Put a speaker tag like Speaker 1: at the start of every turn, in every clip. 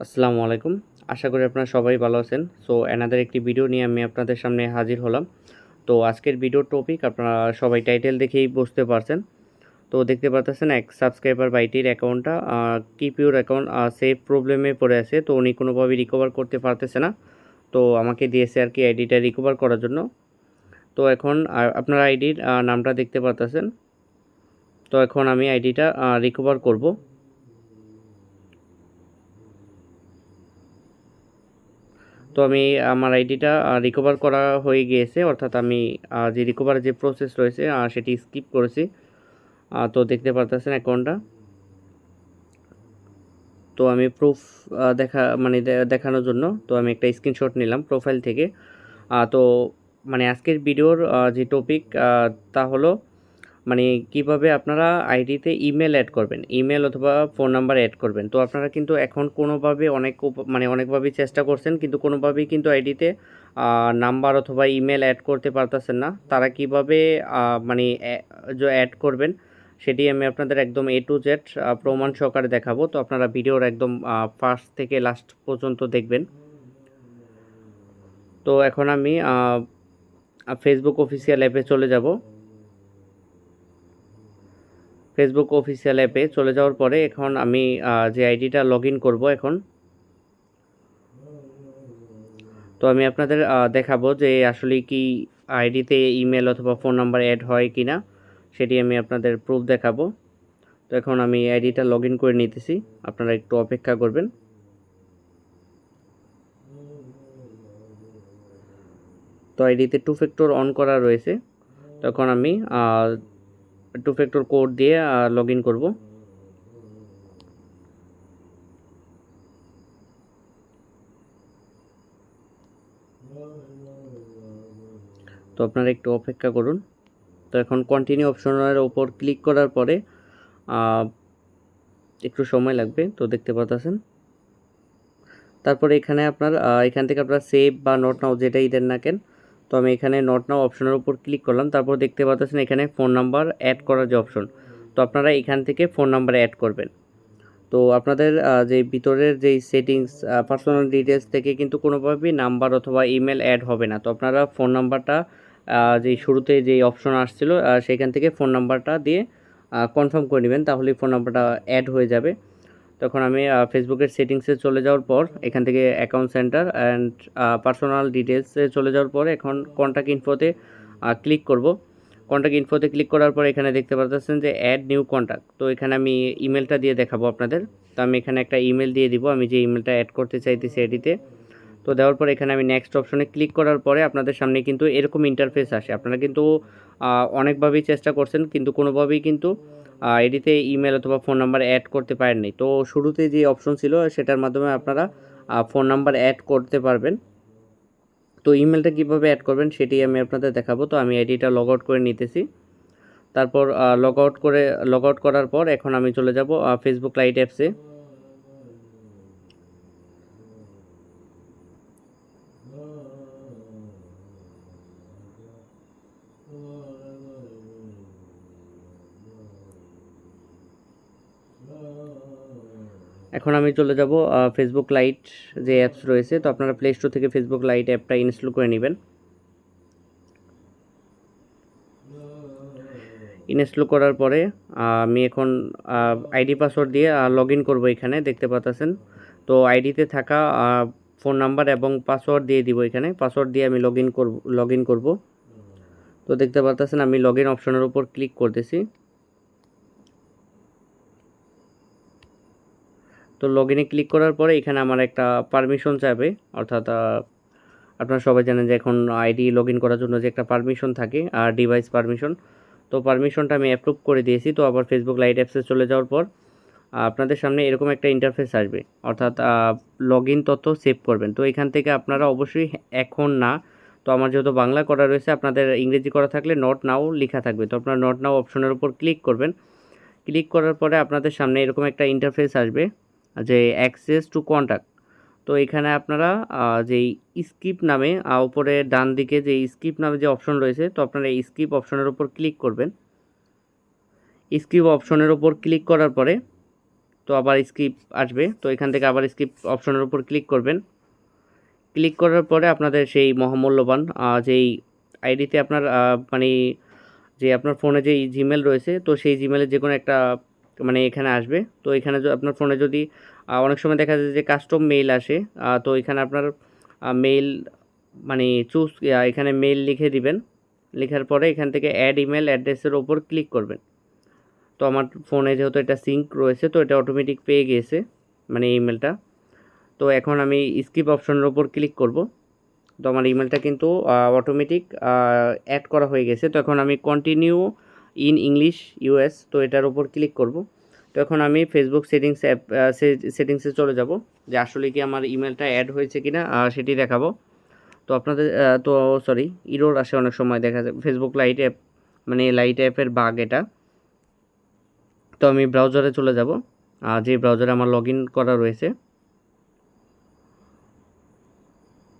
Speaker 1: আসসালামু আলাইকুম। আশা করি আপনারা সবাই ভালো আছেন। সো অ্যানাদার একটি ভিডিও নিয়ে আমি আপনাদের সামনে হাজির হলাম। তো, আজকের ভিডিওর টপিক আপনারা সবাই টাইটেল দেখেই বুঝতে পারছেন। তো, দেখতে পাচ্ছেন এক সাবস্ক্রাইবার বাইটির অ্যাকাউন্টটা কিপ ইউর অ্যাকাউন্ট সেভ প্রবলেমে পড়ে আছে। তো, উনি কোনোভাবেই রিকভার করতে পারতেছে না। তো, আমাকে দিয়েছে আর কি আইডিটা রিকভার করার জন্য। তো, এখন আপনার আইডির নামটা দেখতে পাচ্ছেন তো, এখন আমি আইডিটা রিকভার করব। তো আমি, আমার আইডিটা রিকভার করা হয়ে গিয়েছে। অর্থাৎ আমি যে রিকভার যে প্রসেস রয়েছে সেটি স্কিপ করেছি। তো দেখতে পারতেছেন অ্যাকাউন্টটা তো আমি প্রুফ দেখা মানে দেখানোর জন্য, তো আমি একটা স্ক্রিনশট নিলাম প্রোফাইল থেকে। তো মানে আজকের ভিডিওর যে টপিক তা হলো মানে কীভাবে আপনারা আইডিতে ইমেল অ্যাড করবেন? ইমেল অথবা ফোন নাম্বার অ্যাড করবেন। তো আপনারা কিন্তু এখন কোনোভাবে অনেক মানে অনেকভাবেই চেষ্টা করছেন, কিন্তু কোনোভাবেই কিন্তু আইডিতে নাম্বার অথবা ইমেল অ্যাড করতে পারতেছেন না। তারা কীভাবে মানে অ্যাড করবেন, সেটি আমি আপনাদের একদম এ টু জেড প্রমাণ সহকারে দেখাবো। তো আপনারা ভিডিওর একদম ফার্স্ট থেকে লাস্ট পর্যন্ত দেখবেন। তো এখন আমি ফেসবুক অফিসিয়াল অ্যাপে চলে যাব। ফেসবুক অফিসিয়াল অ্যাপে চলে যাওয়ার পরে এখন আমি যে আইডিটা লগ ইন করব এখন। তো আমি আপনাদের দেখাবো যে আসলে কি আইডিতে ইমেল অথবা ফোন নাম্বার অ্যাড হয় কি না সেটি আমি আপনাদের প্রুফ দেখাবো। তো এখন আমি আইডিটা লগ ইন করে নিতেছি, আপনারা একটু অপেক্ষা করবেন। তো আইডিতে টু ফ্যাক্টর অন করা রয়েছে। তখন আমি টু ফ্যাক্টর কোড দিয়ে লগ ইন করব। তো আপনারা একটু অপেক্ষা করুন। তো এখন কন্টিনিউ অপশনের ওপর ক্লিক করার পরে একটু সময় লাগবে, তো দেখতে পাচ্ছেন তারপরে এখানে আপনার এখান থেকে আপনার সেভ বা নট নাও যেটাই দেন না কেন তো আমি এখানে নট নাও অপশনের উপর ক্লিক করলাম, তারপর দেখতে পাচ্ছেন এখানে ফোন নাম্বার অ্যাড করার যে অপশন তো আপনারা এখান থেকে ফোন নাম্বার অ্যাড করবেন। তো আপনাদের যে ভিতরের যেই সেটিংস পার্সোনাল ডিটেলস থেকে কিন্তু কোনোভাবেই নাম্বার অথবা ইমেল অ্যাড হবে না। তো আপনারা ফোন নাম্বারটা যে শুরুতে যেই অপশন আসছিল সেখান থেকে ফোন নাম্বারটা দিয়ে কনফার্ম করে নেবেন তাহলে ফোন নাম্বারটা অ্যাড হয়ে যাবে। তখন আমি ফেসবুকের সেটিংসে চলে যাওয়ার পর, এখান থেকে অ্যাকাউন্ট সেন্টার অ্যান্ড পার্সোনাল ডিটেলসে চলে যাওয়ার পর এখন কন্ট্যাক্ট ইনফোতে ক্লিক করব। কন্ট্যাক্ট ইনফোতে ক্লিক করার পর এখানে দেখতে পাচ্ছেন যে অ্যাড নিউ কন্ট্যাক্ট তো এখানে আমি ইমেলটা দিয়ে দেখাবো আপনাদের। তো আমি এখানে একটা ইমেল দিয়ে দিব। আমি যে ইমেলটা অ্যাড করতে চাইতেছি এটিতে। তো দেওয়ার পর এখানে আমি নেক্সট অপশনে ক্লিক করার পরে আপনাদের সামনে কিন্তু এরকম ইন্টারফেস আসে। আপনারা কিন্তু অনেকভাবেই চেষ্টা করছেন, কিন্তু কোনোভাবেই কিন্তু এটিতে ইমেল অথবা ফোন নাম্বার অ্যাড করতে পারেননি। তো শুরুতে যে অপশন ছিল, সেটার মাধ্যমে আপনারা ফোন নাম্বার অ্যাড করতে পারবেন। তো ইমেলটা কীভাবে অ্যাড করবেন, সেটি আমি আপনাদের দেখাবো। তো আমি আইডিটা লগ আউট করে নিতেছি। তারপর লগ আউট করে লগ আউট করার পর এখন আমি চলে যাব ফেসবুক লাইট অ্যাপসে এখন আমি চলে যাব ফেসবুক লাইট যে অ্যাপস রয়েছে, তো আপনারা প্লে স্টোর থেকে ফেসবুক লাইট অ্যাপটা ইনস্টল করে নেবেন। ইনস্টল করার পরে আমি এখন আইডি পাসওয়ার্ড দিয়ে লগ ইন করব এখানে, দেখতে পাচ্ছেন তো আইডিতে থাকা ফোন নাম্বার এবং পাসওয়ার্ড দিয়ে দিব এখানে। পাসওয়ার্ড দিয়ে আমি লগ ইন করব লগ ইন করব। তো দেখতে পাচ্ছেন আমি লগ ইন অপশনের উপর ক্লিক করতেছি। তো লগ ইনে ক্লিক করার পরে এখানে আমার একটা পারমিশন চাইবে। অর্থাৎ আপনারা সবাই জানেন যে এখন আইডি লগ ইন করার জন্য যে একটা পারমিশন থাকে, আর ডিভাইস পারমিশন তো পারমিশনটা আমি অ্যাপ্রুভ করে দিয়েছি, তো আবার ফেসবুক লাইট অ্যাপসে চলে যাওয়ার পর আপনাদের সামনে এরকম একটা ইন্টারফেস আসবে। অর্থাৎ লগ ইন তথ্য সেভ করবেন। তো এখান থেকে আপনারা অবশ্যই এখন না, তো আমার যেহেতু বাংলা করা রয়েছে, আপনাদের ইংরেজি করা থাকলে নট নাও লেখা থাকবে। তো আপনারা নট নাও অপশনের উপর ক্লিক করবেন। ক্লিক করার পরে আপনাদের সামনে এরকম একটা ইন্টারফেস আসবে। যে অ্যাক্সেস টু কন্ট্যাক্ট তো এখানে আপনারা যেই স্কিপ নামে উপরে ডান দিকে যে স্কিপ নামে যে অপশন রয়েছে, তো আপনারা এই স্কিপ অপশনের উপর ক্লিক করবেন। স্কিপ অপশনের উপর ক্লিক করার পরে, তো আবার স্কিপ আসবে, তো এখান থেকে আবার স্কিপ অপশনের উপর ক্লিক করবেন। ক্লিক করার পরে আপনাদের সেই মহামূল্যবান যেই আইডিতে আপনার মানে যে আপনার ফোনে যে জিমেল রয়েছে, তো সেই জিমেলের যে কোনো একটা মানে এখানে আসবে। তো এখানে আপনার ফোনে যদি অনেক সময় দেখা যায় যে কাস্টম মেইল আসে তো এখানে আপনার মেইল মানে চুজ এখানে মেইল লিখে দিবেন। লেখার পরে এখান থেকে অ্যাড ইমেল অ্যাড্রেসের ওপর ক্লিক করবেন। তো আমার ফোনে যেহেতু এটা সিঙ্ক রয়েছে, তো এটা অটোমেটিক পেয়ে গিয়েছে মানে ইমেলটা তো এখন আমি স্কিপ অপশনের ওপর ক্লিক করব। তো আমার ইমেলটা কিন্তু অটোমেটিক অ্যাড করা হয়ে গেছে। তো এখন আমি কন্টিনিউ ইন ইংলিশ, ইউএস, তো এটার ওপর ক্লিক করব। তো এখন আমি ফেসবুক সেটিংস অ্যাপ সেটিংসে চলে যাব, যে আসলে কি আমার ইমেলটা অ্যাড হয়েছে কি না সেটি দেখাবো। তো আপনাদের তো সরি ইরোর আসে অনেক সময় দেখা যায় ফেসবুক লাইট অ্যাপ মানে লাইট অ্যাপের বাগ এটা। তো আমি ব্রাউজারে চলে যাব আর যে ব্রাউজারে আমার লগ করা রয়েছে।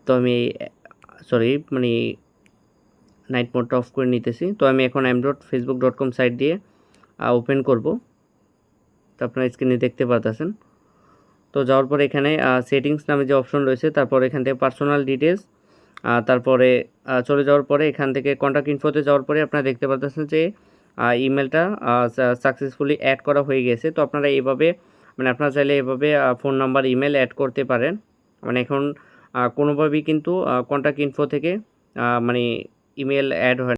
Speaker 1: তো আমি সরি মানে নাইট মোডটা অফ করে নিতেছি। তো আমি এখন m dot Facebook dot com site দিয়ে ওপেন করব। তো আপনারা স্ক্রিনে দেখতে পারতেছেন। তো যাওয়ার পরে এখানে সেটিংস নামে যে অপশন রয়েছে, তারপর এখান থেকে পার্সোনাল ডিটেলস তারপরে চলে যাওয়ার পরে এখান থেকে কন্ট্যাক্ট ইনফোতে যাওয়ার পরে আপনারা দেখতে পাচ্ছেন যে ইমেলটা সাকসেসফুলি অ্যাড করা হয়ে গেছে। তো আপনারা এইভাবে মানে আপনারা চাইলে এভাবে ফোন নাম্বার ইমেল অ্যাড করতে পারেন। মানে এখন কোনোভাবেই কিন্তু কন্ট্যাক্ট ইনফো থেকে মানে ইমেল অ্যাড হয়